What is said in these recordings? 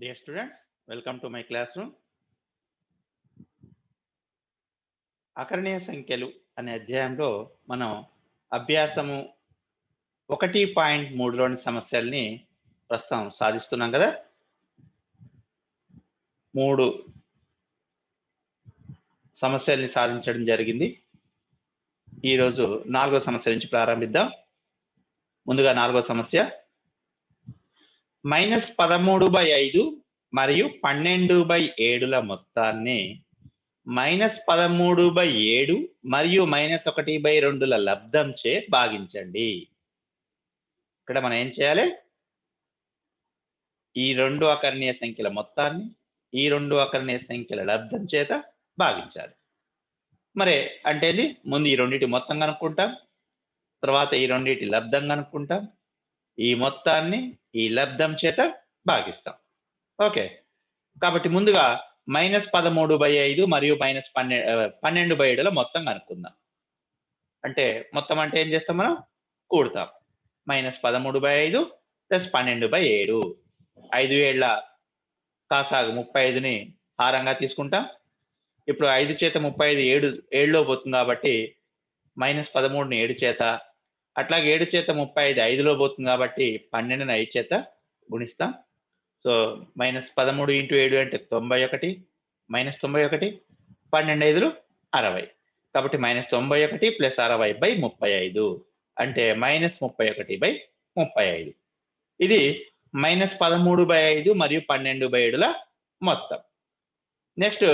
Dear students, welcome to my classroom. అకరణీయ సంఖ్యలు అనే అధ్యాయంలో మనం అభ్యాసము ఒకటి పాయింట్ మూడులోని సమస్యల్ని ప్రస్తుతం సాధిస్తున్నాం కదా? మూడు సమస్యల్ని సాధించడం జరిగింది. ఈరోజు నాలుగో సమస్య నుంచి ప్రారంభిద్దాం. ముందుగా నాలుగో సమస్య. మైనస్ పదమూడు బై ఐదు మరియు పన్నెండు బై ఏడుల మొత్తాన్ని మైనస్ పదమూడు బై ఏడు మరియు మైనస్ ఒకటి బై రెండుల లబ్ధం చే భాగించండి. ఇక్కడ మనం ఏం చేయాలి? ఈ రెండు అకర్ణీయ సంఖ్యల మొత్తాన్ని ఈ రెండు అకర్ణీయ సంఖ్యల లబ్ధం చేత భాగించాలి. మరి అంటే ముందు ఈ రెండింటి మొత్తం కనుక్కుంటాం తర్వాత ఈ రెండింటి లబ్ధం కనుక్కుంటాం ఈ మొత్తాన్ని ఈ లబ్ధం చేత భాగిస్తాం. ఓకే. కాబట్టి ముందుగా మైనస్ పదమూడు బై ఐదు మరియు మైనస్ పన్నె పన్నెండు బై ఏడులో మొత్తం కనుక్కుందాం. అంటే మొత్తం అంటే ఏం చేస్తాం మనం? కూడతాం. మైనస్ పదమూడు బై ఐదు ప్లస్ పన్నెండు బై ఏడు. ఐదు ఏళ్ళ కాసాగు ముప్పై ఐదుని హారంగా తీసుకుంటాం. ఇప్పుడు ఐదు చేత ముప్పై ఐదు ఏడు ఏడులో పోతుంది కాబట్టి మైనస్ పదమూడుని ఏడు చేత అట్లాగే ఏడు చేత ముప్పై ఐదు ఐదులో పోతుంది కాబట్టి పన్నెండుని ఐదు చేత గుణిస్తాం. సో మైనస్ పదమూడు ఇంటూ ఏడు అంటే తొంభై ఒకటి మైనస్ తొంభై ఒకటి పన్నెండు ఐదులు అరవై. కాబట్టి మైనస్ తొంభై ఒకటి ప్లస్ అరవై బై ముప్పై ఐదు అంటే మైనస్ ముప్పై ఒకటి బై ముప్పై ఐదు. ఇది మైనస్ పదమూడు బై ఐదు మరియు పన్నెండు బై ఏడుల మొత్తం. నెక్స్ట్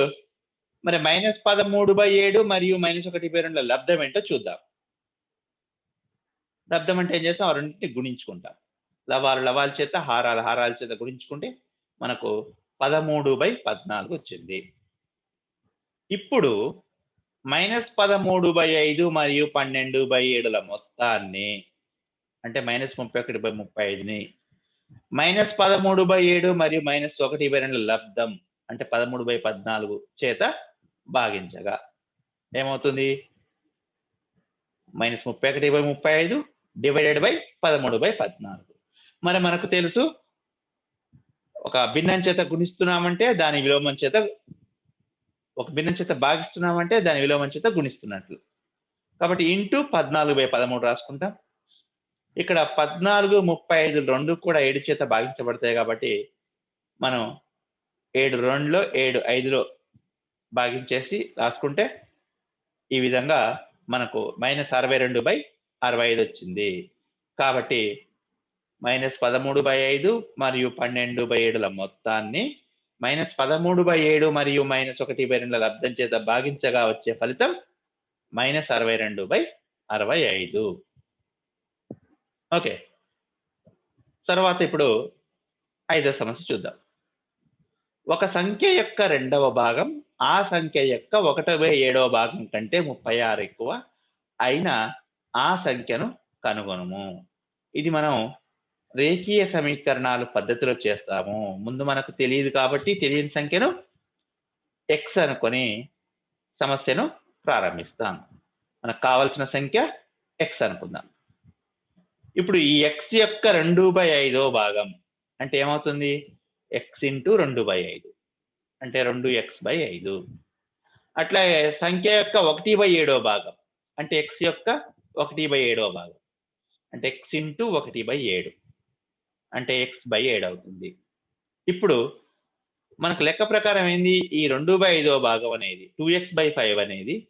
మరి మైనస్ పదమూడు బై ఏడు మరియు మైనస్ ఒకటి బై రెండుల లబ్ధం ఏంటో చూద్దాం. లబ్ధం అంటే ఏం చేస్తాం? ఆ రెండింటిని గుణించుకుంటాం. లవాలు లవాల చేత హారాల హారాల చేత గుణించుకుంటే మనకు పదమూడు బై పద్నాలుగు వచ్చింది. ఇప్పుడు మైనస్ పదమూడు బై ఐదు మరియు పన్నెండు బై ఏడుల మొత్తాన్ని అంటే మైనస్ ముప్పై ఒకటి బై ముప్పై ఐదుని మైనస్ పదమూడు బై ఏడు మరియు మైనస్ ఒకటి బై రెండు లబ్ధం అంటే పదమూడు బై పద్నాలుగు చేత భాగించగా. ఏమవుతుంది? మైనస్ ముప్పై ఒకటి బై ముప్పై ఐదు డివైడెడ్ బై పదమూడు బై పద్నాలుగు. మరి మనకు తెలుసు ఒక భిన్నం చేత గుణిస్తున్నామంటే దాని విలోమం చేత ఒక భిన్నం చేత భాగిస్తున్నామంటే దాని విలోమం చేత గుణిస్తున్నట్లు. కాబట్టి ఇంటూ పద్నాలుగు బై పదమూడు రాసుకుంటాం ఇక్కడ పద్నాలుగు ముప్పై ఐదు రెండు కూడా ఏడు చేత భాగించబడతాయి కాబట్టి మనం ఏడు రెండులో ఏడు ఐదులో భాగించేసి రాసుకుంటే ఈ విధంగా మనకు మైనస్ అరవై రెండు బై అరవై ఐదు వచ్చింది. కాబట్టి మైనస్ పదమూడు బై ఐదు మరియు పన్నెండు బై ఏడుల మొత్తాన్ని మైనస్ పదమూడు బై ఏడు మరియు మైనస్ ఒకటి బై రెండుల లబ్ధం చేత భాగించగా వచ్చే ఫలితం మైనస్ అరవై రెండు బై అరవై ఐదు. ఓకే. తర్వాత ఇప్పుడు ఐదో సమస్య చూద్దాం. ఒక సంఖ్య యొక్క రెండవ భాగం ఆ సంఖ్య యొక్క ఒకటవ ఏడవ భాగం కంటే ముప్పై ఆరు ఎక్కువ అయినా ఆ సంఖ్యను కనుగొనము. ఇది మనం రేఖీయ సమీకరణాలు పద్ధతిలో చేస్తాము. ముందు మనకు తెలియదు కాబట్టి తెలియని సంఖ్యను ఎక్స్ అనుకొని సమస్యను ప్రారంభిస్తాం. మనకు కావలసిన సంఖ్య ఎక్స్ అనుకుందాం. ఇప్పుడు ఈ ఎక్స్ యొక్క రెండు బై ఐదో భాగం అంటే ఏమవుతుంది? ఎక్స్ ఇంటూ రెండు బై ఐదు. అంటే రెండు ఎక్స్ బై ఐదు. అట్లాగే సంఖ్య యొక్క ఒకటి బై ఏడో భాగం అంటే ఎక్స్ యొక్క ఒకటి బై ఏడో భాగం. అంటే ఎక్స్ ఇంటూ ఒకటి బై ఏడు. అంటే ఎక్స్ బై ఏడు అవుతుంది. ఇప్పుడు మనకు లెక్క ప్రకారం ఏంది? ఈ రెండు బై ఐదో భాగం అనేది టూ ఎక్స్ బై ఫైవ్ అనేది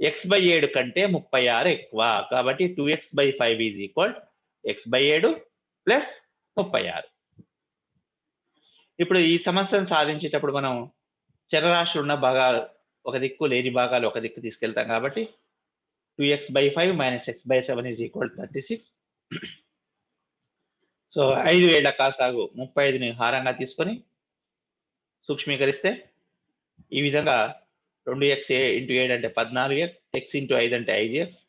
ఎక్స్ బై ఏడు కంటే ముప్పై ఆరు ఎక్కువ. కాబట్టి two x by five is equal x by ఏడు ప్లస్ ముప్పై ఆరు. ఇప్పుడు ఈ సమస్యను సాధించేటప్పుడు మనం చరరాశులు ఉన్న భాగాలు ఒక దిక్కు లేని భాగాలు ఒక దిక్కు తీసుకెళ్తాం కాబట్టి two x by five minus x by seven equal to thirty six so ఐదు ఏళ్ళ కాసాగు ముప్పై ఐదుని హారంగా తీసుకొని సూక్ష్మీకరిస్తే ఈ విధంగా రెండు ఎక్స్ ఇంటూ ఏడు అంటే పద్నాలుగు ఎక్స్ ఎక్స్ ఇంటూ ఐదు అంటే ఐదు ఎక్స్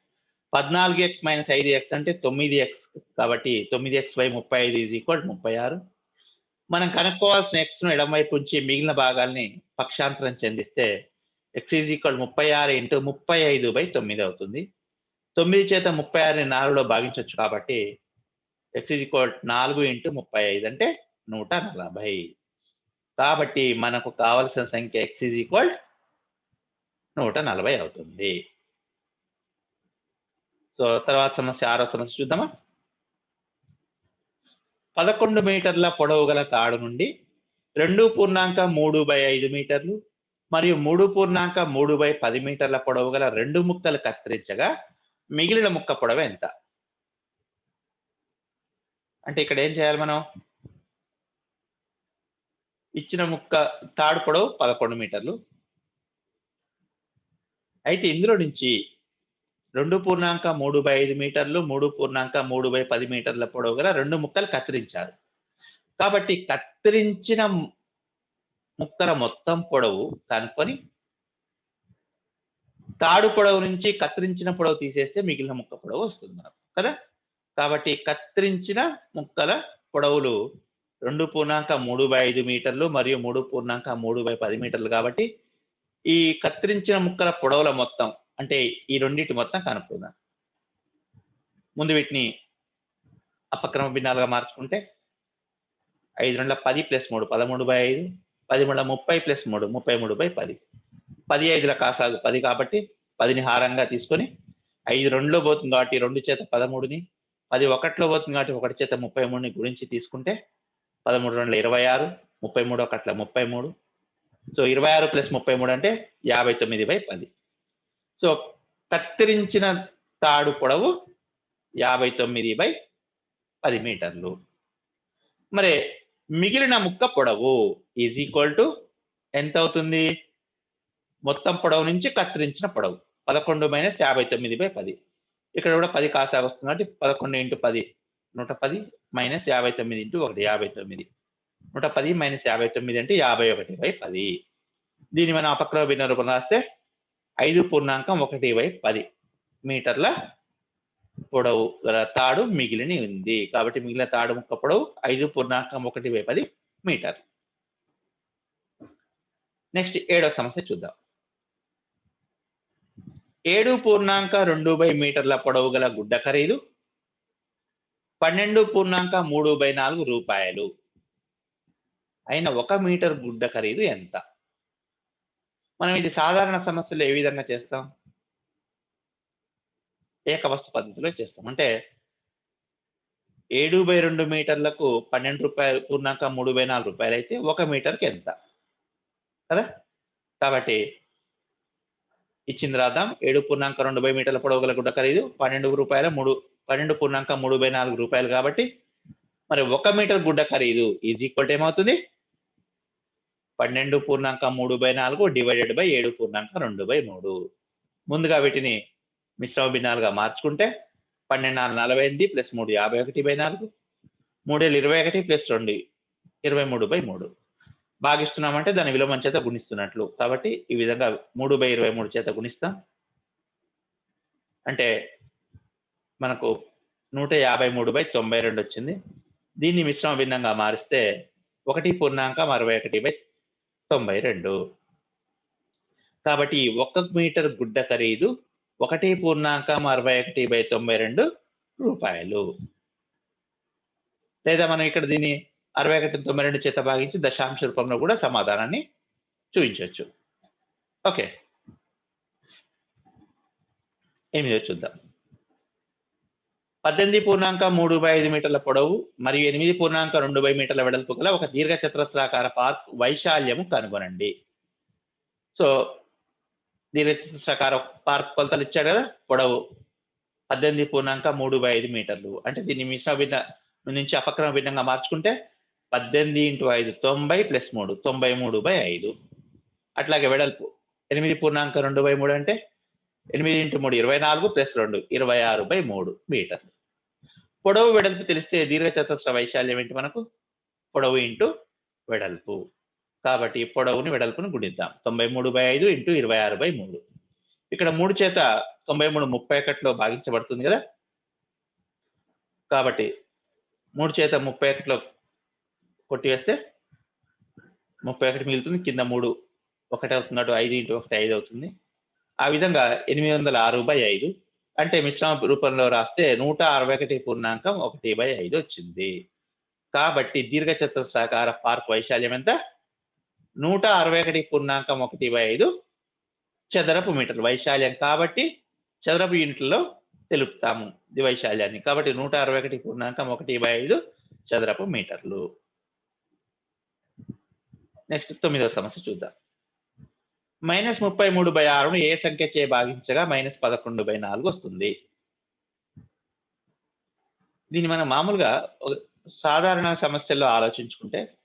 పద్నాలుగు ఎక్స్ మైనస్ ఐదు ఎక్స్ అంటే తొమ్మిది ఎక్స్ కాబట్టి తొమ్మిది ఎక్స్ బై ముప్పై ఐదు ఈజ్ ఈక్వల్ ముప్పై ఆరు. మనం కనుక్కోవాల్సిన ఎక్స్ను ఎడమవైపు ఉంచి మిగిలిన భాగాల్ని పక్షాంతరం చెందిస్తే ఎక్స్ ఈజ్ ఈక్వల్ ముప్పై ఆరు ఇంటూ ముప్పై ఐదు బై తొమ్మిది అవుతుంది. తొమ్మిది చేత ముప్పై ఆరుని నాలుగులో భాగించవచ్చు కాబట్టి ఎక్స్ ఈజ్ ఈక్వల్ నాలుగు ఇంటూ ముప్పై ఐదు అంటే నూట నలభై. కాబట్టి మనకు కావలసిన సంఖ్య ఎక్స్ ఈజ్ ఈక్వల్ నూట నలభై అవుతుంది. సో తర్వాత సమస్య ఆరో సమస్య చూద్దామా? పదకొండు మీటర్ల పొడవు గల తాడు నుండి రెండు పూర్ణాంక మూడు బై ఐదు మీటర్లు మరియు మూడు పూర్ణాంక మూడు బై పది మీటర్ల పొడవు గల రెండు ముక్కలు కత్తిరించగా మిగిలిన ముక్క పొడవు ఎంత? అంటే ఇక్కడ ఏం చేయాలి మనం? ఇచ్చిన ముక్క తాడు పొడవు పదకొండు మీటర్లు. అయితే ఇందులో నుంచి రెండు పూర్ణాంక మూడు బై ఐదు మీటర్లు మూడు పూర్ణాంక మూడు బై పది మీటర్ల పొడవు గల రెండు ముక్కలు కత్తిరించారు కాబట్టి కత్తిరించిన ముక్కల మొత్తం పొడవు కనుక్కొని తాడు పొడవు నుంచి కత్తిరించిన పొడవు తీసేస్తే మిగిలిన ముక్క పొడవు వస్తుంది మనకు కదా? కాబట్టి కత్తిరించిన ముక్కల పొడవులు రెండు పూర్ణాంక మూడు బై ఐదు మీటర్లు మరియు మూడు పూర్ణాంక మూడు బై పది మీటర్లు కాబట్టి ఈ కత్తిరించిన ముక్కల పొడవుల మొత్తం అంటే ఈ రెండింటి మొత్తం కనుక్కుందాం. ముందు వీటిని అపక్రమ భిన్నాలుగా మార్చుకుంటే ఐదు రెండు పది ప్లస్ మూడు పదమూడు బై ఐదు పది మూడు ముప్పై ప్లస్ మూడు ముప్పై మూడు బై పది. పది ఐదుల కాసాగు పది కాబట్టి పదిని హారంగా తీసుకొని ఐదు రెండులో పోతుంది కాబట్టి రెండు చేత పదమూడుని పది ఒకటిలో పోతుంది కాబట్టి ఒకటి చేత ముప్పై మూడుని గురించి తీసుకుంటే పదమూడు రెండు ఇరవై ఆరు ముప్పై మూడు ఒకట్ల ముప్పై మూడు. సో ఇరవై ఆరు ప్లస్ ముప్పై మూడు అంటే యాభై తొమ్మిది బై పది. సో కత్తిరించిన తాడు పొడవు యాభై తొమ్మిది బై పది మీటర్లు. మరి మిగిలిన ముక్క పొడవు ఈజ్ ఈక్వల్ టు ఎంత అవుతుంది? మొత్తం పొడవు నుంచి కత్తిరించిన పొడవు. పదకొండు మైనస్ యాభై తొమ్మిది బై పది. ఇక్కడ కూడా పది కాసాగా వస్తుంది కాబట్టి పదకొండు ఇంటూ పది నూట పది మైనస్ యాభై తొమ్మిది ఇంటూ ఒకటి యాభై తొమ్మిది. నూట పది మైనస్ యాభై తొమ్మిది అంటే యాభై ఒకటి బై పది. దీన్ని మనం అపక్రమ భిన్న రూపం రాస్తే ఐదు పూర్ణాంకం ఒకటి బై పది మీటర్ల పొడవు గల తాడు మిగిలిని ఉంది. కాబట్టి మిగిలిన తాడు ముక్క పొడవు ఐదు పూర్ణాంకం ఒకటి బై పది మీటర్. నెక్స్ట్ ఏడవ సమస్య చూద్దాం. ఏడు పూర్ణాంక రెండు బై మీటర్ల పొడవు గల గుడ్డ ఖరీదు. పన్నెండు పూర్ణాంక మూడు బై నాలుగు రూపాయలు. అయిన ఒక మీటర్ గుడ్డ ఖరీదు ఎంత? మనం ఇది సాధారణ సమస్యలు ఏ విధంగా చేస్తాం? ఏకవస్తు పద్ధతిలో చేస్తాం. అంటే ఏడు బై రెండు మీటర్లకు పన్నెండు రూపాయలు పూర్ణాంక మూడు బై నాలుగు రూపాయలు అయితే ఒక మీటర్కి ఎంత? కదా? కాబట్టి ఇచ్చింది రాద్దాం. ఏడు పూర్ణాంక రెండు బై మీటర్ల పొడవు గల గుడ్డ ఖరీదు పన్నెండు రూపాయల మూడు పన్నెండు పూర్ణాంక మూడు బై నాలుగు రూపాయలు కాబట్టి మరి ఒక మీటర్ గుడ్డ ఖరీదు ఈజ్ ఈక్వల్ ఏమవుతుంది? పన్నెండు పూర్ణాంక మూడు బై నాలుగు డివైడెడ్ బై ఏడు పూర్ణాంక రెండు బై మూడు. ముందుగా వీటిని మిశ్రమ భిన్నాలుగా మార్చుకుంటే పన్నెండు నాలుగు నలభై ఎనిమిది ప్లస్ మూడు యాభై ఒకటి బై నాలుగు. మూడేళ్ళు ఇరవై ఒకటి ప్లస్ రెండు ఇరవై మూడు బై మూడు. భాగిస్తున్నామంటే దాని విలోమం చేత గుణిస్తున్నట్లు. కాబట్టి ఈ విధంగా మూడు బై ఇరవై మూడు చేత గుణిస్తాం. అంటే మనకు నూట యాభై మూడు బై తొంభై రెండు వచ్చింది. దీన్ని మిశ్రమ భిన్నంగా మారిస్తే ఒకటి పూర్ణాంకం అరవై ఒకటి బై తొంభై రెండు. కాబట్టి ఒక మీటర్ గుడ్డ ఖరీదు ఒకటి పూర్ణాంకం అరవై ఒకటి బై తొంభై రెండు రూపాయలు. లేదా మనం ఇక్కడ దీన్ని అరవై ఒకటి తొంభై రెండు చేత భాగించి దశాంశ రూపంలో కూడా సమాధానాన్ని చూపించవచ్చు. ఓకే. ఎనిమిదో చూద్దాం. పద్దెనిమిది పూర్ణాంక మూడు బై ఐదు మీటర్ల పొడవు మరియు ఎనిమిది పూర్ణాంక రెండు బై మీటర్ల వెడల్పు గల ఒక దీర్ఘ చతురస్రాకార పార్క్ వైశాల్యము కనుగొనండి. సో దీని ప్రకారం పార్క్ కొలతలు ఇచ్చాడు కదా? పొడవు పద్దెనిమిది పూర్ణాంక మూడు బై ఐదు మీటర్లు. అంటే దీన్ని మిశ్రమ భిన్న నుంచి అపక్రమ భిన్నంగా మార్చుకుంటే పద్దెనిమిది ఇంటూ ఐదు తొంభై ప్లస్ మూడు తొంభై మూడు బై ఐదు. అట్లాగే వెడల్పు ఎనిమిది పూర్ణాంక రెండు బై మూడు అంటే ఎనిమిది ఇంటూ మూడు ఇరవై నాలుగు ప్లస్ రెండు ఇరవై ఆరు బై మూడు మీటర్లు. పొడవు వెడల్పు తెలిస్తే దీర్ఘచతురస్ర వైశాల్యం ఏంటి మనకు? పొడవు ఇంటూ వెడల్పు. కాబట్టి పొడవుని వెడల్పుని గుణిద్దాం. తొంభై మూడు బై ఐదు ఇంటూ ఇరవై ఆరు బై మూడు. ఇక్కడ మూడు చేత తొంభై మూడు ముప్పై ఒకటిలో భాగించబడుతుంది కదా? కాబట్టి మూడు చేత ముప్పై ఒకటిలో కొట్టివేస్తే ముప్పై ఒకటి మిగులుతుంది. కింద మూడు ఒకటి అవుతుంది అటు ఐదు ఇంటూ ఒకటి ఐదు అవుతుంది. ఆ విధంగా ఎనిమిది వందల ఆరు బై ఐదు. అంటే మిశ్రమ రూపంలో రాస్తే నూట అరవై ఒకటి పూర్ణాంకం ఒకటి బై ఐదు వచ్చింది. కాబట్టి దీర్ఘచతురస్రాకార పార్క్ వైశాల్యం ఎంత? నూట అరవై ఒకటి పూర్ణాంకం ఒకటి బై ఐదు చదరపు మీటర్లు వైశాల్యం కాబట్టి చదరపు యూనిట్లలో తెలుపుతాము ఇది వైశాల్యాన్ని. కాబట్టి నూట అరవై ఒకటి పూర్ణాంకం ఒకటి బై ఐదు చదరపు మీటర్లు. నెక్స్ట్ తొమ్మిదవ సమస్య చూద్దాం. మైనస్ ముప్పై మూడు బై ఆరును ఏ సంఖ్య చే భాగించగా మైనస్ పదకొండు బై నాలుగు వస్తుంది. దీన్ని మనం మామూలుగా ఒక సాధారణ సమస్యల్లో ఆలోచించుకుంటే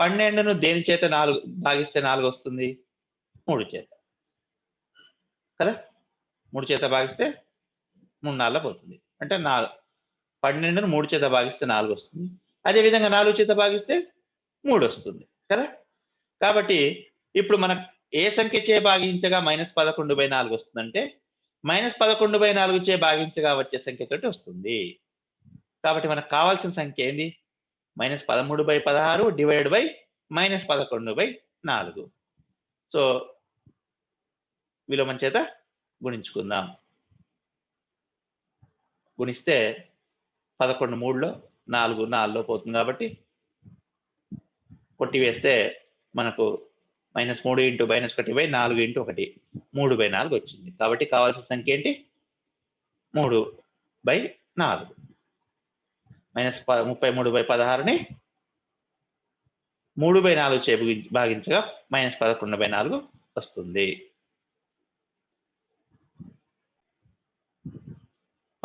పన్నెండును దేని చేత నాలుగు భాగిస్తే నాలుగు వస్తుంది మూడు చేత. కదా? మూడు చేత భాగిస్తే మూడు నాలుగు పోతుంది. అంటే నాలుగు పన్నెండును మూడు చేత భాగిస్తే నాలుగు వస్తుంది అదేవిధంగా నాలుగు చేత భాగిస్తే మూడు వస్తుంది కదా? కాబట్టి ఇప్పుడు మనం ఏ సంఖ్య చే భాగించగా మైనస్ పదకొండు బై నాలుగు వస్తుందంటే మైనస్ పదకొండు బై నాలుగు చే భాగించగా వచ్చే సంఖ్యతోటి వస్తుంది. కాబట్టి మనకు కావాల్సిన సంఖ్య ఏంది? మైనస్ పదమూడు బై పదహారు డివైడ్ బై మైనస్ పదకొండు బై నాలుగు. సో విలోమం చేత గుణించుకుందాం. గుణిస్తే పదకొండు మూడులో నాలుగు నాలుగులో పోతుంది కాబట్టి కొట్టివేస్తే మనకు మైనస్ మూడు ఇంటూ మైనస్ ఒకటి బై నాలుగు ఇంటూ ఒకటి. మూడు బై నాలుగు వచ్చింది. కాబట్టి కావాల్సిన సంఖ్య ఏంటి? మూడు బై నాలుగు. మైనస్ ముప్పై మూడు బై పదహారుని మూడు బై నాలుగు చే భాగించగా మైనస్ పదకొండు బై నాలుగు వస్తుంది.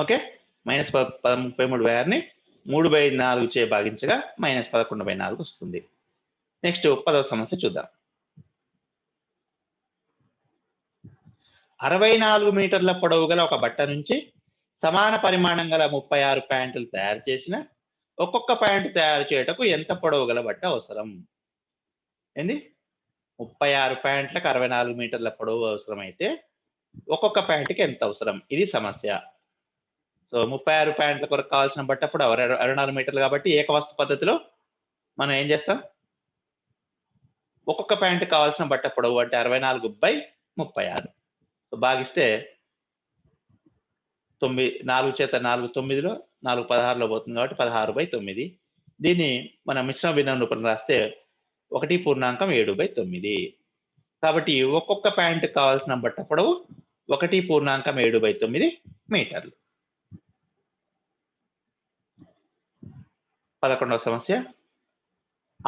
ఓకే? మైనస్ పద పద ముప్పై మూడు బై ఆరుని మూడు బై నాలుగు చే భాగించగా మైనస్ పదకొండు బై నాలుగు వస్తుంది. నెక్స్ట్ పదవ సమస్య చూద్దాం. అరవై నాలుగు మీటర్ల పొడవు గల ఒక బట్ట నుంచి సమాన పరిమాణం గల ముప్పై ఆరు ప్యాంటులు తయారు చేసిన ఒక్కొక్క ప్యాంటు తయారు చేయటకు ఎంత పొడవు గల బట్ట అవసరం? ఏంది? ముప్పై ఆరు ప్యాంట్లకు అరవై నాలుగు మీటర్ల పొడవు అవసరమైతే ఒక్కొక్క ప్యాంటుకి ఎంత అవసరం? ఇది సమస్య. సో ముప్పై ఆరు ప్యాంట్ల కొరకు కావాల్సిన బట్ట అప్పుడు అరవై అరవై నాలుగు మీటర్లు కాబట్టి ఏకవస్తు పద్ధతిలో మనం ఏం చేస్తాం? ఒక్కొక్క ప్యాంటు కావాల్సిన బట్ట పొడవు అంటే అరవై నాలుగు బై ముప్పై ఆరు. సో భాగిస్తే తొమ్మిది నాలుగు చేత నాలుగు తొమ్మిదిలో నాలుగు పదహారులో పోతుంది కాబట్టి పదహారు బై తొమ్మిది. దీన్ని మన మిశ్రమ భిన్నం రూపంలో రాస్తే ఒకటి పూర్ణాంకం ఏడు బై తొమ్మిది. కాబట్టి ఒక్కొక్క ప్యాంట్ కావాల్సిన బట్ట పొడవు ఒకటి పూర్ణాంకం ఏడు బై తొమ్మిది మీటర్లు. పదకొండవ సమస్య.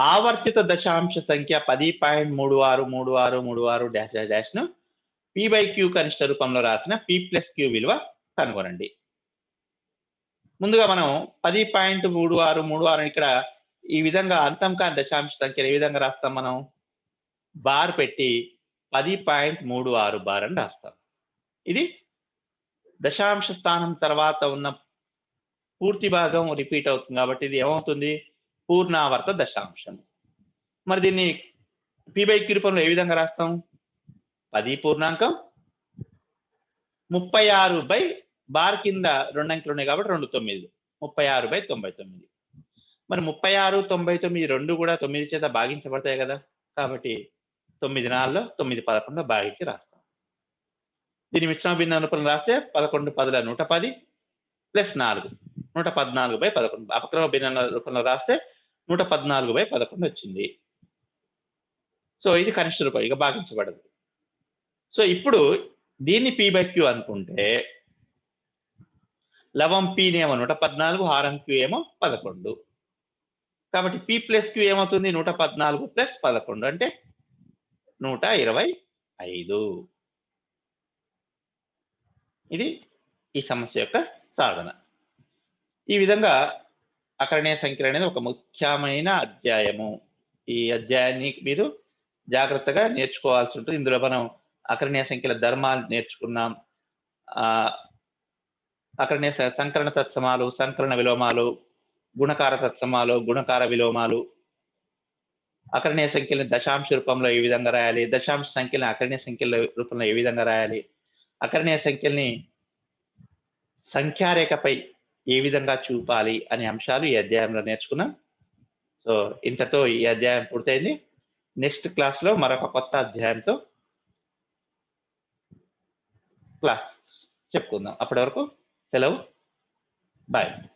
ఆవర్తిత దశాంశ సంఖ్య పది పాయింట్ మూడు ఆరు మూడు ఆరు మూడు ఆరు డాష్ డాష్ డాష్ను పీ పి బై క్యూ కనిష్ట రూపంలో రాసిన పీ ప్లస్ క్యూ విలువ కనుగొనండి. ముందుగా మనం పది పాయింట్ మూడు ఆరు మూడు ఆరు ఇక్కడ ఈ విధంగా అంతం కాని దశాంశ సంఖ్యలు ఏ విధంగా రాస్తాం మనం? బార్ పెట్టి పది పాయింట్ మూడు ఆరు బార్ అని రాస్తాం. ఇది దశాంశ స్థానం తర్వాత ఉన్న పూర్తి భాగం రిపీట్ అవుతుంది కాబట్టి ఇది ఏమవుతుంది? పూర్ణావర్త దశాంశం. మరి దీన్ని పి బై రూపంలో ఏ విధంగా రాస్తాం? పది పూర్ణాంకం ముప్పై ఆరు బై బార్ కింద రెండు అంకెలు ఉన్నాయి కాబట్టి రెండు తొమ్మిది. ముప్పై ఆరు బై తొంభై తొమ్మిది. మరి ముప్పై ఆరు తొంభై తొమ్మిది రెండు కూడా తొమ్మిది చేత భాగించబడతాయి కదా. కాబట్టి తొమ్మిది నాలుగులో తొమ్మిది పదకొండు భాగించి రాస్తాం. దీని మిశ్రమ భిన్న రూపంలో రాస్తే పదకొండు పదుల నూట పది ప్లస్ నాలుగు. నూట పద్నాలుగు బై పదకొండు. అపక్రమ భిన్న రూపంలో రాస్తే నూట పద్నాలుగు బై పదకొండు వచ్చింది. సో ఇది కనిష్ట రూపాయి ఇక భాగించబడదు. సో ఇప్పుడు దీన్ని పి బై క్యూ అనుకుంటే లవం పీనేమో ఏమో నూట పద్నాలుగు హారం క్యూ ఏమో పదకొండు. కాబట్టి పి ప్లస్ క్యూ ఏమవుతుంది? నూట పద్నాలుగు ప్లస్ పదకొండు. అంటే నూట ఇరవై ఐదు. ఇది ఈ సమస్య యొక్క సాధన. ఈ విధంగా అకరణీయ సంఖ్యలు అనేది ఒక ముఖ్యమైన అధ్యాయము. ఈ అధ్యాయాన్ని మీరు జాగ్రత్తగా నేర్చుకోవాల్సి ఉంటుంది. ఇందులో మనం అకరణీయ సంఖ్యల ధర్మాలు నేర్చుకున్నాం. అక్కడనే అకరణీయ సంకరణ తత్సమాలు సంకరణ విలోమాలు గుణకార తత్సమాలు గుణకార విలోమాలు. అకరణీయ సంఖ్యలను దశాంశ రూపంలో ఏ విధంగా రాయాలి? దశాంశ సంఖ్యలను అకరణీయ సంఖ్యల రూపంలో ఏ విధంగా రాయాలి? అకరణీయ సంఖ్యల్ని సంఖ్యారేఖపై ఏ విధంగా చూపాలి అనే అంశాలు ఈ అధ్యాయంలో నేర్చుకున్నాం. సో ఇంతతో ఈ అధ్యాయం పూర్తయింది. నెక్స్ట్ క్లాస్లో మరొక కొత్త అధ్యాయంతో క్లాస్ చెప్పుకుందాం. అప్పటి వరకు Hello? Bye.